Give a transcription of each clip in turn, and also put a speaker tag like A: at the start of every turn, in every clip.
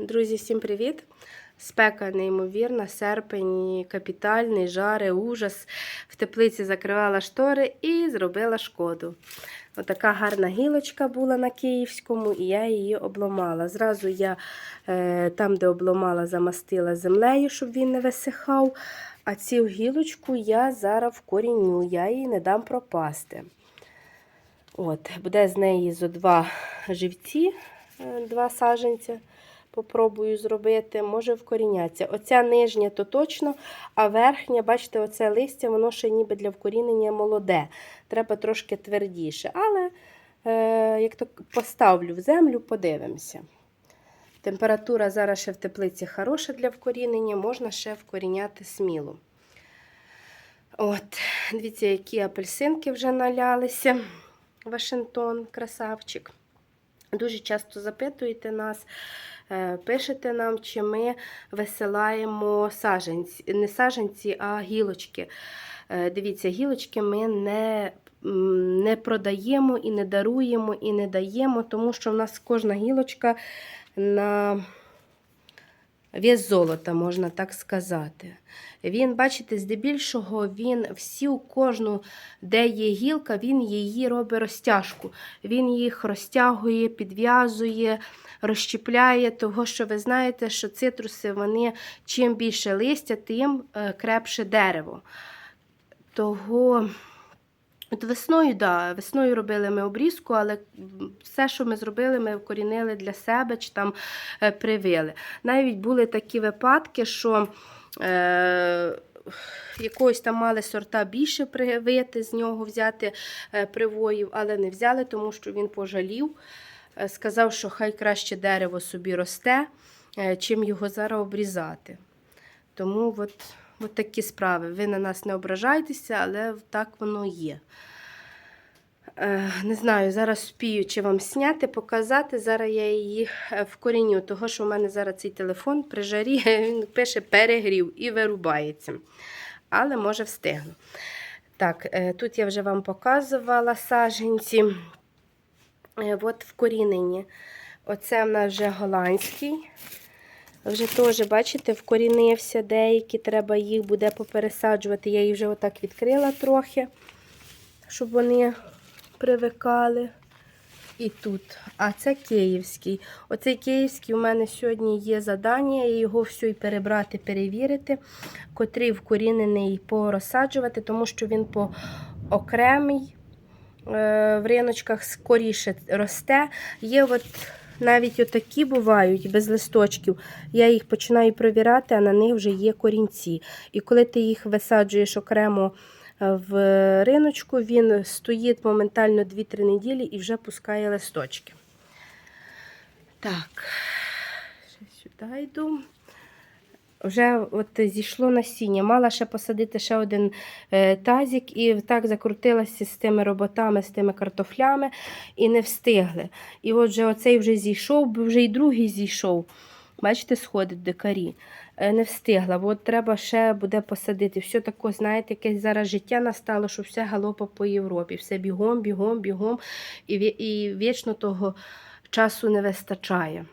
A: Друзі, всім привіт! Спека неймовірна, серпень, капітальний, жари, ужас. В теплиці закривала штори і зробила шкоду. Отака гарна гілочка була на Київському, і я її обламала. Зразу я е, там, де обламала, замастила землею, щоб він не висихав. А цю гілочку я зараз вкоріню, я її не дам пропасти. От, Буде з неї зо два живці, е, два саженця. Попробую зробити, може вкоріняться. Оця нижня то точно, а верхня, бачите, оце листя, воно ще ніби для вкорінення молоде. Треба трошки твердіше. Але, е, як то поставлю в землю, подивимося. Температура зараз ще в теплиці хороша для вкорінення, можна ще вкоріняти сміло. От, Дивіться, які апельсинки вже налялися. Вашингтон, красавчик. Дуже часто запитуєте нас, е, пишете нам, чи ми висилаємо саженці, не саженці, а гілочки. Е, Дивіться, гілочки ми не, не продаємо і не даруємо, і не даємо, тому що в нас кожна гілочка на вес золота, можна так сказати. Він, бачите, здебільшого він всю кожну, де є гілка, він її робить розтяжку. Він їх розтягує, підв'язує, розщіпляє, того що ви знаєте, що цитруси, вони чим більше листя, тим е, крепше дерево. Того. От весною, да, весною робили ми обрізку, але все, що ми зробили, ми вкорінили для себе чи там е, привили. Навіть були такі випадки, що е, якогось там мали сорта більше привити з нього, взяти е, привоїв, але не взяли, тому що він пожалів. Е, сказав, що хай краще дерево собі росте, чим його зараз обрізати. Тому от, от такі справи. Ви на нас не ображайтеся, але так воно є. Е, Не знаю, зараз спію, чи вам зняти, показати. Зараз я її е, вкоріню, того що в мене зараз цей телефон при жарі він пише перегрів і вирубається. Але може встигну. Так, е, тут я вже вам показувала саженці. От вкорінені. Оце в нас вже голландський. Вже теж, бачите, вкорінився деякі, треба їх буде попересаджувати. Я їх вже отак відкрила трохи, щоб вони привикали. І тут. А це київський. Оцей київський у мене сьогодні є завдання, його все і перебрати, перевірити, котрий вкорінений порозсаджувати, тому що він по окремий е, в риночках скоріше росте. Є от навіть отакі бувають без листочків. Я їх починаю провірати, а на них вже є корінці. І коли ти їх висаджуєш окремо е, в риночку, він стоїть моментально 2-3 неділі і вже пускає листочки. Так, ще сюди йду. Вже от зійшло насіння. Мала ще посадити ще один е, тазик і так закрутилася з тими роботами, з тими картофлями і не встигли. І от вже оцей вже зійшов, вже і другий зійшов. Бачите, сходить дикарі. Е, Не встигла. От треба ще буде посадити. Все таке, знаєте, якесь зараз життя настало, що все галопа по Європі. Все бігом, бігом, бігом. І, і вічно того часу не вистачає.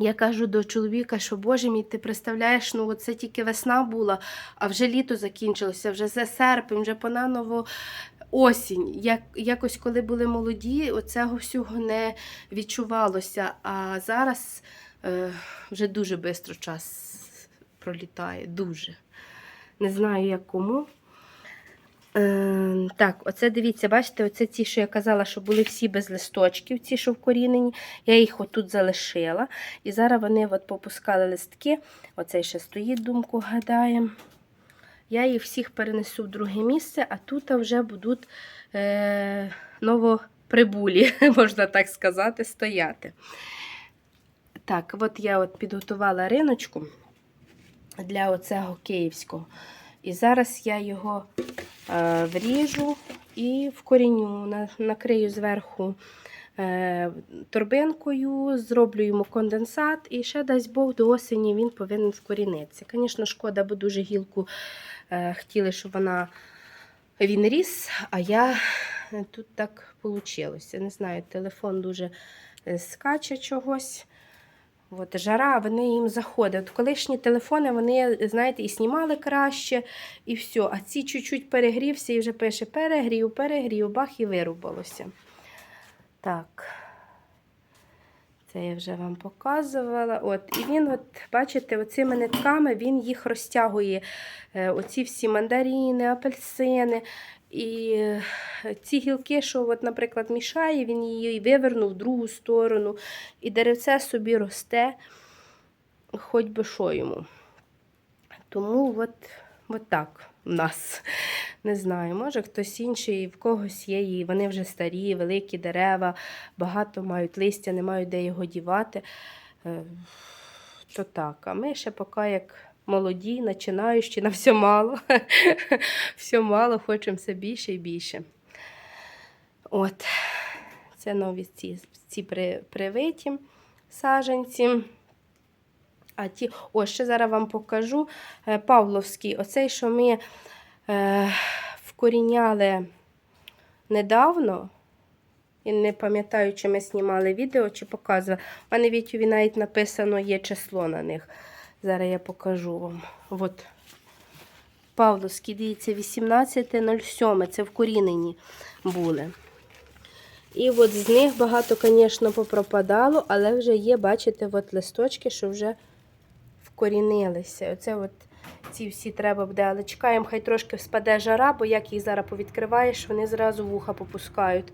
A: Я кажу до чоловіка, що Боже мій, ти представляєш, ну це тільки весна була, а вже літо закінчилося, вже за серпень, вже понаново осінь. Як, якось, коли були молоді, оцього всього не відчувалося. А зараз е, вже дуже швидко час пролітає. Дуже. Не знаю, як кому. Е, так, оце дивіться, бачите, оце ті, що я казала, що були всі без листочків, ці, що вкорінені. Я їх отут залишила. І зараз вони от попускали листки. Оцей ще стоїть, думку гадаємо. Я їх всіх перенесу в друге місце, а тут вже будуть е, новоприбулі, можна так сказати, стояти. Так, от я от підготувала риночку для оцього київського. І зараз я його е, вріжу і вкоріню, на- накрию зверху е, торбинкою, зроблю йому конденсат і ще дасть Бог до осені він повинен вкорінитися. Звісно, шкода, бо дуже гілку е, хотіли, щоб вона він ріс, а я тут так вийшло. Не знаю, телефон дуже скаче чогось. От, жара, вони їм заходять. От колишні телефони, вони, знаєте, і знімали краще, і все. А ці чуть-чуть перегрівся і вже пише перегрів, перегрів, бах і вирубалося. Так. Це я вже вам показувала. От, і він, от, бачите, оцими нитками він їх розтягує. Е, Оці всі мандарини, апельсини. І е, ці гілки, що, от, наприклад, мішає, він її вивернув в другу сторону. І деревце собі росте, хоч би що йому. Тому от, от так в нас. Не знаю, може хтось інший, в когось є, і вони вже старі, великі дерева, багато мають листя, не мають де його дівати. Е, То так. А ми ще поки як молоді, починаючи, на все мало. все мало, хочемо все більше і більше. От, це нові ці, ці при- привиті саженці. А ті, о, ще зараз вам покажу е, Павловський. Оцей, що ми е, вкоріняли недавно. І не пам'ятаю, чи ми знімали відео, чи показували. У мене в Ютубі навіть написано є число на них. Зараз я покажу вам. От. Павловський, дивіться, 18.07. Це вкорінені були. І от з них багато, звісно, попропадало, але вже є, бачите, от листочки, що вже вкорінилися. Оце от ці всі треба буде, але чекаємо, хай трошки спаде жара, бо як їх зараз повідкриваєш, вони зразу вуха попускають.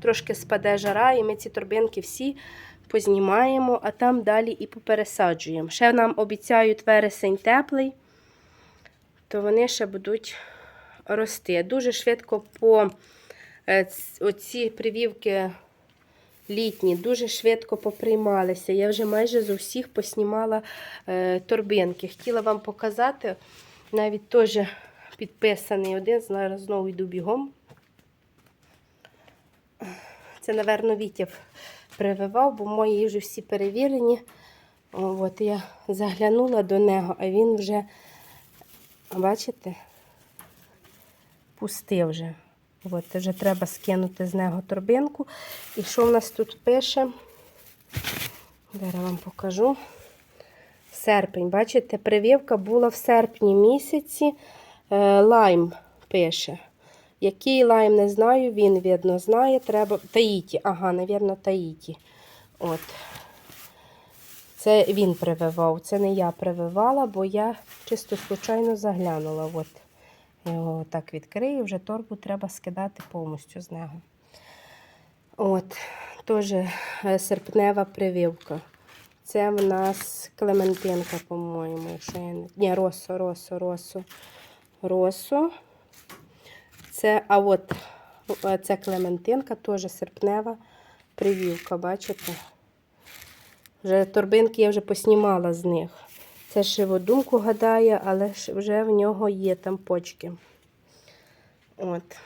A: Трошки спаде жара, і ми ці торбинки всі познімаємо, а там далі і попересаджуємо. Ще нам обіцяють вересень теплий, то вони ще будуть рости. Дуже швидко по е, оці привівки літні дуже швидко поприймалися. Я вже майже з усіх поснімала е, торбинки. Хотіла вам показати, навіть теж підписаний один, зараз знову йду бігом. Це, напевно, Вітя прививав, бо мої вже всі перевірені. От я заглянула до нього, а він вже, бачите, пустив вже. От, вже треба скинути з нього торбинку. І що в нас тут пише? Зараз вам покажу. Серпень, бачите, прививка була в серпні місяці. Е, Лайм пише. Який лайм, не знаю, він, видно, знає. Треба. Таїті. Ага, навірно, Таїті. От. Це він прививав. Це не я прививала, бо я чисто случайно заглянула. От. Його так відкрию, вже торбу треба скидати повністю з нього. От, теж е, серпнева прививка. Це в нас Клементинка, по-моєму, якщо я не. Ні, росо, росо, росо. Росо. Це, а от е, це Клементинка, теж серпнева прививка, бачите? Вже торбинки я вже поснімала з них. Це шиводумку гадає, але вже в нього є там почки. От.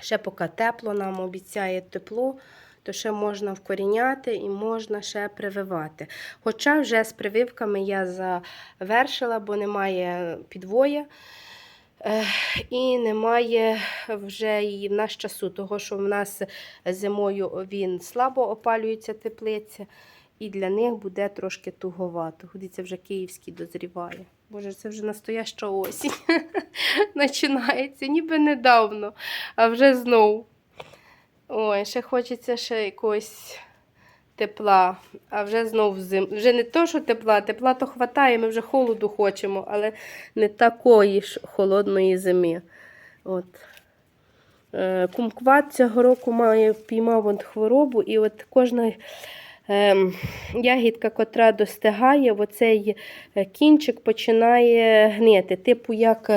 A: Ще поки тепло, нам обіцяє тепло, то ще можна вкоріняти і можна ще прививати. Хоча вже з прививками я завершила, бо немає підвоя. І немає вже і в нас часу, того що в нас зимою він слабо опалюється теплиця, і для них буде трошки туговато. Ходиться вже київський дозріває. Боже, це вже настояща осінь. Починається, ніби недавно, а вже знов. Ой, ще хочеться ще якогось тепла, а вже знов зим. Вже не то, що тепла, тепла то хватає, ми вже холоду хочемо, але не такої ж холодної зими. От. Е, Кумкват цього року має впіймав от хворобу, і от кожна ем, ягідка, котра достигає, оцей е, кінчик починає гнити. Типу як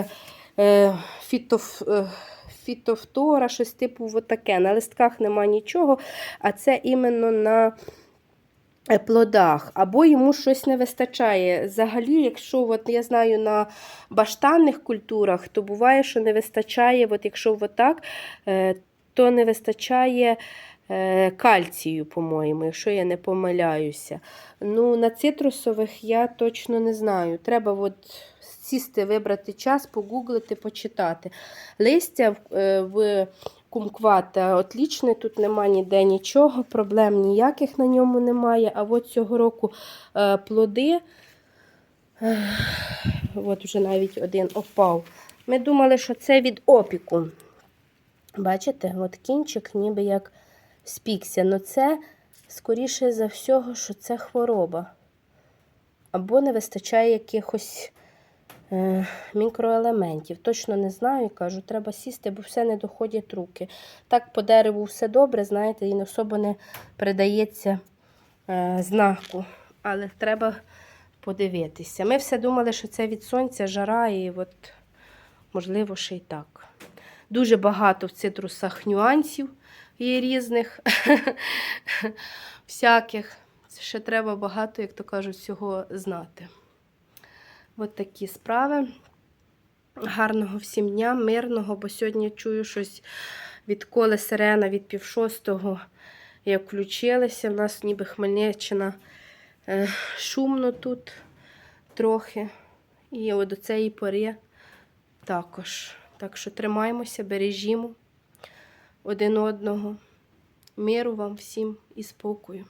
A: е, фітоф, е, фітофтора, щось типу от таке. На листках нема нічого, а це іменно на е, плодах, або йому щось не вистачає. Взагалі, якщо от, я знаю на баштанних культурах, то буває, що не вистачає, от якщо отак, е, то не вистачає е, кальцію, по-моєму, якщо я не помиляюся. Ну, на цитрусових я точно не знаю. Треба от сісти, вибрати час, погуглити, почитати. Листя в, е, в кумкват е, тут нема ніде нічого, проблем ніяких на ньому немає. А от цього року е, плоди, от вже навіть один опав. Ми думали, що це від опіку. Бачите, от кінчик ніби як спікся. Ну це, скоріше за всього, що це хвороба. Або не вистачає якихось мікроелементів. Точно не знаю, кажу, треба сісти, бо все не доходять руки. Так по дереву все добре, знаєте, і особо не передається е, знаку. Але треба подивитися. Ми все думали, що це від сонця, жара, і от, можливо, ще й так. Дуже багато в цитрусах нюансів є різних, всяких. Ще треба багато, як то кажуть, всього знати. От такі справи. Гарного всім дня, мирного, бо сьогодні чую щось відколи сирена від пів шостого, як включилися. У нас ніби Хмельниччина е, шумно тут трохи. І от до цієї пори також. Так що тримаємося, бережімо один одного. Миру вам всім і спокою.